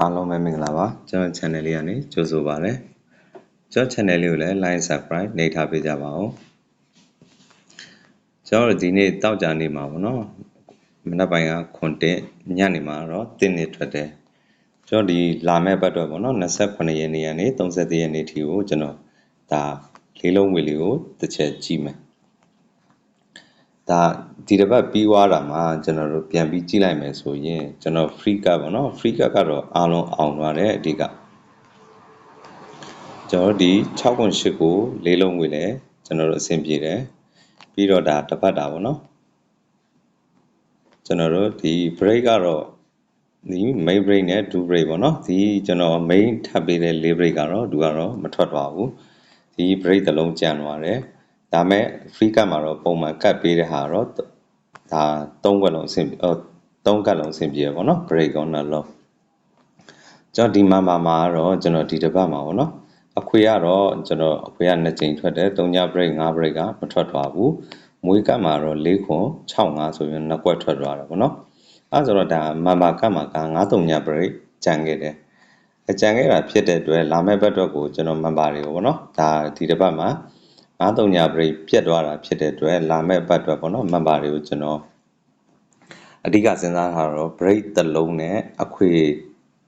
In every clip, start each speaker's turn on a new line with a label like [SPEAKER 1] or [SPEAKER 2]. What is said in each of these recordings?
[SPEAKER 1] အားလုံးပဲမင်္ဂလာပါကျွန်တော် channel လေးကနေကြိုဆိုပါရစေကျွန်တော် channel လေးကိုလည်း like subscribe နှိပ်ထားပေးကြပါဦးကျွန်တော်တို့ဒီနေ့တောက်ကြနေမှာပေါ့နော်မနက်ပိုင်းကခွန်တက်ညနေမှာတော့တင်းနေထွက်တယ်ကျွန်တော်ဒီလာမဲ့ဘက်တော့ပေါ့နော်28ရက်နေ့ကနေ30ရက်နေ့ထိကိုကျွန်တော်ဒါလေးလုံးဝေလေးကိုတစ်ချက်ကြည့်မယ် ဒါဒီတစ်ပတ်ပြီးသွားတာမှာကျွန်တော်တို့ပြန်ပြီးကြည့်လိုက်မယ်ဆိုရင်ကျွန်တော် free card ပေါ့နော် free card ကတော့အားလုံးအောင်သွားတယ်အဓိကကျွန်တော်ဒီ6ခွန်8ကိုလေးလုံးဝေလဲကျွန်တော်တို့အဆင်ပြေတယ်ပြီးတော့ဒါတစ်ပတ်တာပေါ့နော်ကျွန်တော်တို့ဒီ break ကတော့ဒီ main break နဲ့ do break ပေါ့နော်ဒီကျွန်တော် main ထပ်ပေးတဲ့4 break ကတော့သူကတော့မထွက်သွားဘူးဒီ break တစ်လုံးကျန်သွားတယ် ဒါမဲ့ free cut မှာတော့ပုံမှန်ကတ်ပေးတဲ့ဟာတော့ဒါ3ခွက်လုံးအဆင်ဟို3ကတ်လုံးအဆင်ပြေပေါ့နော် break on လုံးကျွန်တော်ဒီမှာမှာမှာတော့ကျွန်တော်ဒီတစ်ပတ်မှာပေါ့နော်အခွေကတော့ကျွန်တော်အခွေက2ချိန်ထွက်တယ်3ည break 5 break ကမထွက်သွားဘူးမွေးကတ်မှာတော့4ခွန်6 5ဆိုရင်2ကွက်ထွက်သွားတာပေါ့နော်အဲဆိုတော့ဒါမမ်ဘာကတ်မှာက9 3ည break ကြံခဲ့တယ်အကြံခဲ့တာဖြစ်တဲ့အတွက်လာမယ့်ဘက်အတွက်ကိုကျွန်တော်မမ်ဘာတွေကိုပေါ့နော်ဒါဒီတစ်ပတ်မှာ 93ည break ပြတ်သွားတာဖြစ်တဲ့အတွက်လာမဲ့ဘတ်အတွက်ပေါ့နော်မမ်ဘာတွေကိုကျွန်တော်အဓိကစဉ်းစားထားတော့ break တစ်လုံးနဲ့အခွေ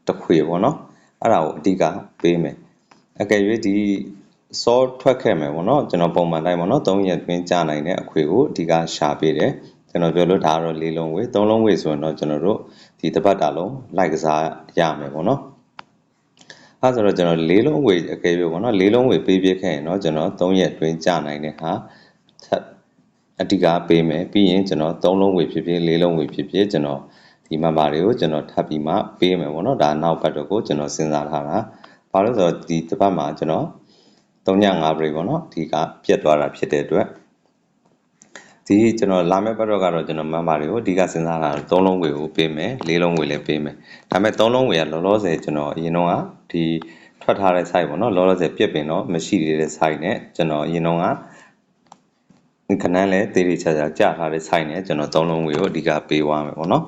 [SPEAKER 1] တစ်ခွေပေါ့နော်အဲ့ဒါကိုအဓိကပေးမယ်အကယ်၍ဒီစောထွက်ခဲ့မယ်ပေါ့နော်ကျွန်တော်ပုံမှန်တိုင်းပေါ့နော်3ရက်တွင်းကြာနိုင်တဲ့အခွေကိုအဓိကရှာပေးတယ်ကျွန်တော်ပြောလို့ဒါကတော့၄လုံးဝေး၃လုံးဝေးဆိုရင်တော့ကျွန်တော်တို့ဒီတစ်ပတ်တာလုံးလိုက်ကစားရမယ်ပေါ့နော် အဲဆိုတော့ကျွန်တော်လေးလုံးဝေအကယ်၍ပေါ့နော်လေးလုံးဝေပေးပြခဲ့ရင်တော့ကျွန်တော်3ရက်အတွင်းကြာနိုင်တဲ့ဟာထပ်အဓိကပေးမယ်ပြီးရင်ကျွန်တော်3လုံးဝေဖြစ်ဖြစ်လေးလုံးဝေဖြစ်ဖြစ်ကျွန်တော်ဒီမဘာတွေကိုကျွန်တော်ထပ်ပြီးမှပေးမယ်ပေါ့နော်ဒါနောက်ဘက်တော့ကိုကျွန်တော်စဉ်းစားထားတာဘာလို့ဆိုတော့ဒီတစ်ပတ်မှာကျွန်တော်3ည5 break ပေါ့နော်ဒီကပြတ်သွားတာဖြစ်တဲ့အတွက် ဒီကျွန်တော်လာမယ့်ဘက်တော့ကတော့ကျွန်တော်မမ်ဘာတွေကိုအဓိကစဉ်းစားတာ3လုံးဝေကိုပေးမယ်4လုံးဝေလည်းပေးမယ်ဒါပေမဲ့3လုံးဝေကလောလောဆယ်ကျွန်တော်အရင်တော့ကဒီထွက်ထားတဲ့ site ပေါ့နော်လောလောဆယ်ပြစ်ပင်တော့မရှိသေးတဲ့ site နဲ့ကျွန်တော်အရင်တော့ကခဏလဲတေးသေးချာချာကြာထားတဲ့ site နဲ့ကျွန်တော်3လုံးဝေကိုအဓိကပေးသွားမယ်ပေါ့နော်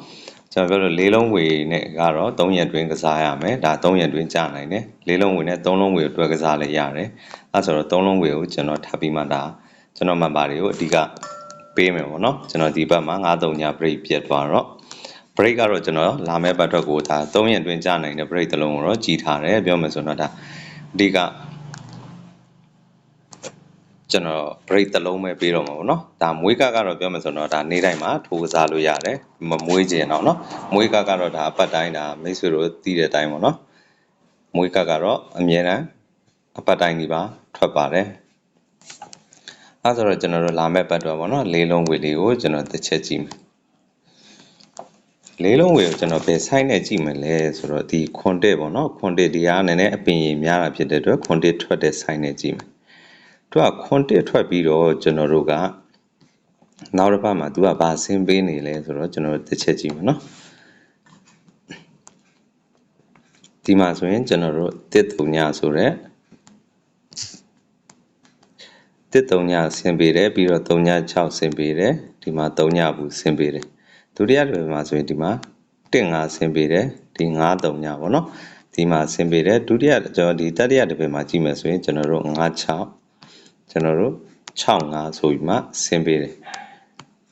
[SPEAKER 1] ကျွန်တော်ပြောလို့၄လုံးဝေနဲ့ကတော့3ရက်တွင်းကစားရမယ်ဒါ3ရက်တွင်းကြာနိုင်တယ်၄လုံးဝေနဲ့3လုံးဝေကိုတွဲကစားလည်းရတယ်အဲဆိုတော့3လုံးဝေကိုကျွန်တော်ထပ်ပြီးမှဒါကျွန်တော်မှတ်ပါတွေကိုအဓိက ပေးမယ်ပေါ့နော်ကျွန်တော်ဒီဘက်မှာ9-3ည break ပြတ်သွားတော့ break ကတော့ကျွန်တော်လာမယ့်ဘတ်အတွက်ကိုဒါ3ရက်တွင်းကြာနိုင်တဲ့ break တစ်လုံးကိုတော့ကြီးထားတယ်ပြောမယ်ဆိုတော့ဒါအဓိကကျွန်တော် break တစ်လုံးပဲပေးတော့မှာပေါ့နော်ဒါမွေးကကတော့ပြောမယ်ဆိုတော့ဒါနေ့တိုင်းမှာထိုးကစားလို့ရတယ်မမွေးခြင်းတော့နော်မွေးကကတော့ဒါအပတ်တိုင်းဒါမိတ်ဆွေတို့သိတဲ့အတိုင်းပေါ့နော်မွေးကကတော့အမြဲတမ်းအပတ်တိုင်းဒီပါထွက်ပါတယ် အဲဆိုတော့ကျွန်တော်တို့လာမဲ့ပတ်တော့ပေါ့နော်လေးလုံးဝေလေးကိုကျွန်တော်တစ်ချက်ကြည့်မယ်လေးလုံးဝေကိုကျွန်တော်ဘယ်ဆိုင်နဲ့ကြည့်မလဲဆိုတော့ဒီခွန်တက်ပေါ့နော်ခွန်တက်ဒီအားနည်းနည်းအပင်ရည်များတာဖြစ်တဲ့အတွက်ခွန်တက်ထွက်တဲ့ဆိုင်နဲ့ကြည့်မယ်သူကခွန်တက်ထွက်ပြီးတော့ကျွန်တော်တို့ကနောက်တစ်ပတ်မှာသူကဘာဆင်းပေးနေလဲဆိုတော့ကျွန်တော်တို့တစ်ချက်ကြည့်မယ်နော်ဒီမှာဆိုရင်ကျွန်တော်တို့တစ်တုံညဆိုတော့ တစ်တုံညဆင်းပေးတယ်ပြီးတော့တုံည6ဆင်းပေးတယ်ဒီမှာတုံညဘူးဆင်းပေးတယ်ဒုတိယတစ်ပတ်မှာဆိုရင်ဒီမှာ1 5ဆင်းပေးတယ်ဒီ9တုံညပေါ့နော်ဒီမှာဆင်းပေးတယ်ဒုတိယကျွန်တော်ဒီတတိယတစ်ပတ်မှာကြည့်မယ်ဆိုရင်ကျွန်တော်တို့9 6ကျွန်တော်တို့6 5ဆိုပြီးမှဆင်းပေးတယ်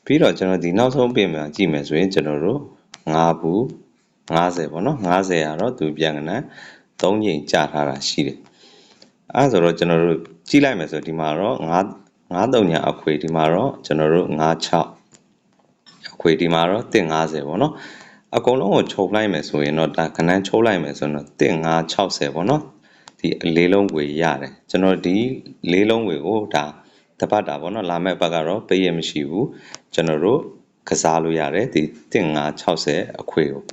[SPEAKER 1] ပြီးတော့ကျွန်တော်ဒီနောက်ဆုံးပြင်မှာကြည့်မယ်ဆိုရင်ကျွန်တော်တို့9ဘူး50ပေါ့နော်50ကတော့သူပြန်ကနန်း3ချိန်ကြာထားတာရှိတယ် အဲဆိုတော့ကျွန်တော်တို့ကြည့်လိုက်မယ်ဆိုဒီမှာတော့9 93ညာအခွေဒီမှာတော့ကျွန်တော်တို့96အခွေဒီမှာတော့150ပေါ့နော်အကုန်လုံးကိုချုပ်လိုက်မယ်ဆိုရင်တော့ဒါကနန်းချုပ်လိုက်မယ်ဆိုတော့1560ပေါ့နော်ဒီလေးလုံးဝေရတယ်ကျွန်တော်ဒီလေးလုံးဝေကိုဒါတပတ်တာပေါ့နော်လာမယ့်ဘက်ကတော့ပေးရမရှိဘူးကျွန်တော်တို့ကစားလို့ရတယ်ဒီ1560အခွေကို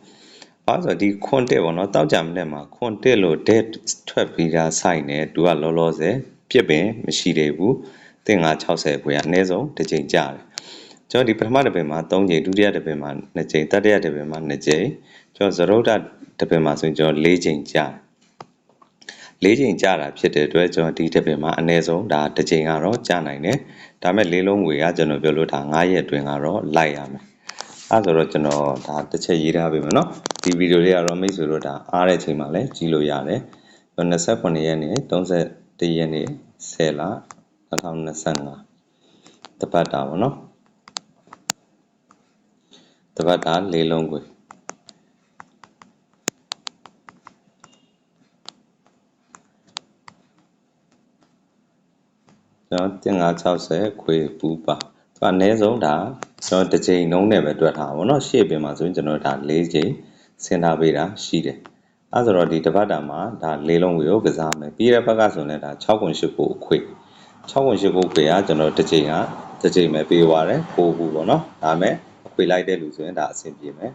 [SPEAKER 1] အဲဆိုဒီခွန်တက်ပေါ့နော်တောက်ကြမနဲ့မှာခွန်တက်လို့ dead ထွက်ပြီးသား site နဲ့သူကလောလောဆယ်ပြစ်ပင်မရှိသေးဘူး1560ခွေကအနည်းဆုံးတစ်ချိန်ကြာတယ်ကျွန်တော်ဒီပထမတစ်ပင်မှာ3ချိန်ဒုတိယတစ်ပင်မှာ2ချိန်တတိယတစ်ပင်မှာ2ချိန်ကျွန်တော်ဇရုဒ္ဓတစ်ပင်မှာဆိုရင်ကျွန်တော်4ချိန်ကြာတယ်၄ချိန်ကြာတာဖြစ်တဲ့အတွက်ကျွန်တော်ဒီတစ်ပင်မှာအနည်းဆုံးဒါတစ်ချိန်ကတော့ကြာနိုင်တယ်ဒါမဲ့လေးလုံးငွေကကျွန်တော်ပြောလို့ဒါ9ရက်အတွင်းကတော့လိုက်ရမယ် အဲအဲဆိုတော့ကျွန်တော်ဒါတစ်ချက်ရေးထားပေးမယ်နော်ဒီဗီဒီယိုလေးကတော့မိတ်ဆွေတို့ဒါအားတဲ့အချိန်မှာလည်းကြည့်လို့ရတယ်29ရက်နေ့31ရက်နေ့10လ2025တပတ်တာပေါ့နော်တပတ်တာလေးလုံးကိုကျွန်တော်1560ခွေပူပါ သူကအနည်းဆုံးဒါကျွန်တော်တစ်ချိန်နှုံးနဲ့ပဲတွက်ထားပါဘောเนาะရှေ့ပြင်မှာဆိုရင်ကျွန်တော်ဒါ၄ချိန်ဆင်ထားပေးတာရှိတယ်အဲဆိုတော့ဒီတပတ်တာမှာဒါလေးလုံးကိုကစားမယ်ပြီးတဲ့ဘက်ကဆိုရင်ဒါ6ခွန်8ကိုအခွေ6ခွန်8ကိုခွေကကျွန်တော်တစ်ချိန်ကတစ်ချိန်ပဲပေးသွားတယ်9ခုပေါ့เนาะဒါမဲ့အခွေလိုက်တဲ့လူဆိုရင်ဒါအဆင်ပြေမယ်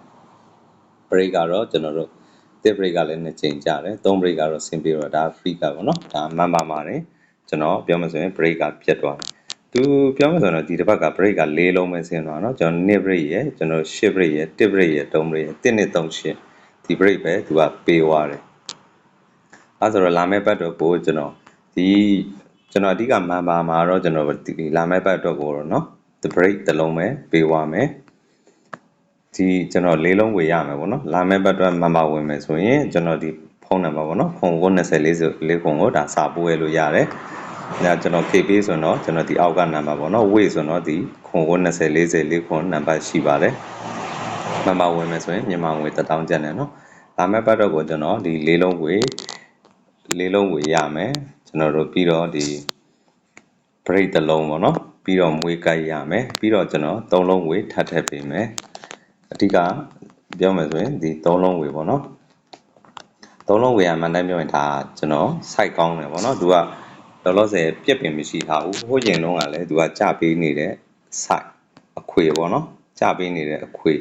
[SPEAKER 1] break ကတော့ကျွန်တော်တို့တစ် break ကလည်းနှစ်ချိန်ကြတယ်3 break ကတော့ဆင်ပြေတော့ဒါ free ကပေါ့နော်ဒါမှန်ပါပါတယ်ကျွန်တော်ပြောမှဆိုရင် break ကပြတ်သွားတယ် သူပြောမှဆိုတော့ဒီတစ်ပတ်က break က၄လုံးပဲဆင်းသွားเนาะကျွန်တော်2 break ရယ်ကျွန်တော်10 break ရယ်1 break ရယ်3 break ရယ်1နဲ့3ရှင်းဒီ break ပဲသူကပေးသွားတယ်အဲဆိုတော့လာမယ့်ပတ်တော့ကိုကျွန်တော်ဒီကျွန်တော်အဓိကမှန်ပါမှာတော့ကျွန်တော်ဒီလာမယ့်ပတ်တော့ကိုတော့เนาะ the break တစ်လုံးပဲပေးသွားမယ်ဒီကျွန်တော်လေးလုံးဝေရမယ်ပေါ့နော်လာမယ့်ဘက်တော့မမဝင်မယ်ဆိုရင်ကျွန်တော်ဒီဖုန်းနံပါတ်ပေါ့နော်ဖုန်းကို20လေးဆိုလေးခုကိုဒါစာပို့ရလို့ရတယ် ဒါကျွန်တော် KP ဆိုတော့ကျွန်တော်ဒီအောက်ကနံပါတ်ပေါ့နော် weight ဆိုတော့ဒီခုံကို20 40လေးခုနံပါတ်ရှိပါတယ်မမဝင်မယ်ဆိုရင်မြန်မာငွေ1000ကျပ်နဲ့နော်လာမယ့်ဘက်တော့ကိုကျွန်တော်ဒီလေးလုံးဝေလေးလုံးဝေရမယ်ကျွန်တော်တို့ပြီးတော့ဒီ break တစ်လုံးပေါ့နော်ပြီးတော့မွေးကြိုက်ရမယ်ပြီးတော့ကျွန်တော်သုံးလုံးဝေထပ်ထပ်ပေးမယ်အဓိကပြောမယ်ဆိုရင်ဒီသုံးလုံးဝေပေါ့နော်သုံးလုံးဝေရမှန်တိုင်းပြောရင်ဒါကျွန်တော် site ကောင်းတယ်ပေါ့နော်သူက လောလောဆယ်ပြက်ပင်မရှိထားဘူးဟိုကျင်လုံးကလည်းသူကကြပေးနေတဲ့ site အခွေပေါ့နော်ကြပေးနေတဲ့အခွေ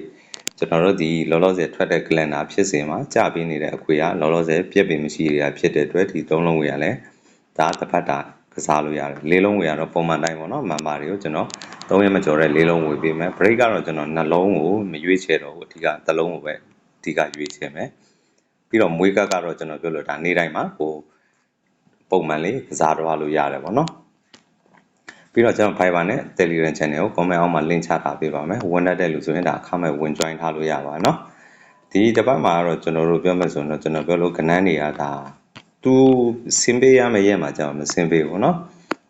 [SPEAKER 1] ကျွန်တော်တို့ဒီလောလောဆယ်ထွက်တဲ့ calendar ဖြစ်စဉ်မှာကြပေးနေတဲ့အခွေကလောလောဆယ်ပြက်ပင်မရှိရတာဖြစ်တဲ့အတွက်ဒီသုံးလုံးဝေရလည်းဒါတစ်ဖက်တာကစားလို့ရတယ်လေးလုံးဝေရတော့ပုံမှန်တိုင်းပေါ့နော်မန်ပါတွေကိုကျွန်တော်3ရက်မကျော်တဲ့လေးလုံးဝေပေးမယ် break ကတော့ကျွန်တော်နှလုံးကိုမရွေးချယ်တော့ဘူးအဓိကတစ်လုံးကိုပဲအဓိကရွေးချယ်မယ်ပြီးတော့မွေးကတ်ကတော့ကျွန်တော်ပြောလို့ဒါနေ့တိုင်းမှာဟို ပုံမှန်လေးကစားတော့လို့ရတယ်ပေါ့နော်ပြီးတော့ကျွန်တော် Fiverr နဲ့ Telegram channel ကို comment အောက်မှာ link ချထားပေးပါမယ်ဝင်တတ်တဲ့လူဆိုရင်ဒါအခမဲ့ဝင် join ထားလို့ရပါเนาะဒီတစ်ပတ်မှာတော့ကျွန်တော်တို့ပြောမယ်ဆိုရင်တော့ကျွန်တော်ပြောလို့ကနန်းတွေကဒါသူစင်ပေးရမယ့်ရက်မှာကျွန်တော်မစင်ပေးဘူးเนาะ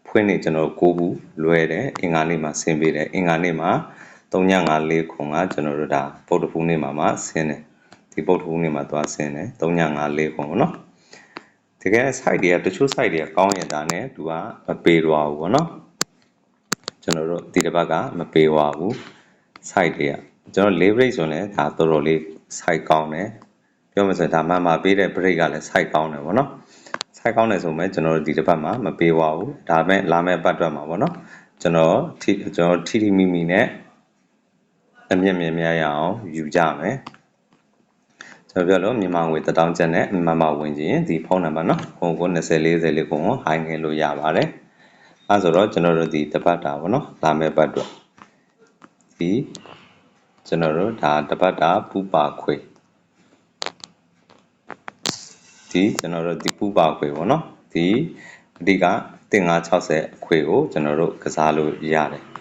[SPEAKER 1] ဖွင့်နေကျွန်တော်ကိုဘူးလွဲတယ်အင်္ဂါနေ့မှာဆင်းပေးတယ်အင်္ဂါနေ့မှာ3954ခွန်ကကျွန်တော်တို့ဒါပုတ်တဖူးနေ့မှာမှဆင်းတယ်ဒီပုတ်တဖူးနေ့မှာသွားဆင်းတယ်3954ခွန်ပေါ့နော် တကယ် site တွေကတချို့ site တွေကကောင်းရင်ဒါနဲ့သူကမပေးတော့ဘူးပေါ့နော်ကျွန်တော်တို့ဒီတစ်ပတ်ကမပေးသွားဘူး site တွေကကျွန်တော် leverage ဆိုရင်ဒါတော်တော်လေး site ကောင်းတယ်ပြောမှဆိုရင်ဒါမှမှပေးတဲ့ break ကလည်း site ကောင်းတယ်ပေါ့နော်ဆိုင်ကောင်းတယ်ဆိုမဲ့ကျွန်တော်တို့ဒီတစ်ပတ်မှာမပေးပါဘူးဒါပေမဲ့လာမဲ့ပတ်အတွက်မှာပေါ့နော်ကျွန်တော်ထိကျွန်တော်ထိထိမိမိနဲ့အမြင့်မြင့်များရအောင်ယူကြမယ် ကျွန်တော်ပြောလို့မြန်မာငွေ1000ကျပ်နဲ့မမဝင်ခြင်းဒီဖုန်းနံပါတ်နော်ဖုန်းကို20 40လေးကိုဟိုင်းငယ်လို့ရပါတယ်အဲဆိုတော့ကျွန်တော်တို့ဒီတစ်ပတ်တာပေါ့နော်လာမဲ့ပတ်အတွက်ဒီကျွန်တော်တို့ဒါတစ်ပတ်တာပူပါခွေဒီကျွန်တော်တို့ဒီပူပါခွေပေါ့နော်ဒီအဓိက1560အခွေကိုကျွန်တော်တို့ကစားလို့ရတယ်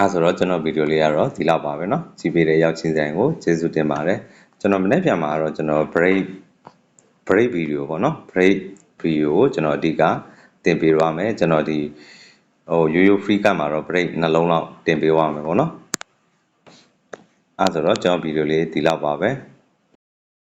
[SPEAKER 1] အဲဆိုတော့ကျွန်တော်ဗီဒီယိုလေးကတော့ဒီလောက်ပါပဲเนาะကြည့်ပေးတဲ့ရောက်ချင်းဆိုင်ကိုကျေးဇူးတင်ပါတယ်ကျွန်တော်မနေ့ပြန်မှာတော့ကျွန်တော် break break video ပေါ့เนาะ break video ကိုကျွန်တော်အဓိကတင်ပေးရမယ်ကျွန်တော်ဒီဟိုရိုးရိုး free ကမှာတော့ break နှလုံးလောက်တင်ပေးရမယ်ပေါ့เนาะအဲဆိုတော့ကျွန်တော်ဗီဒီယိုလေးဒီလောက်ပါပဲ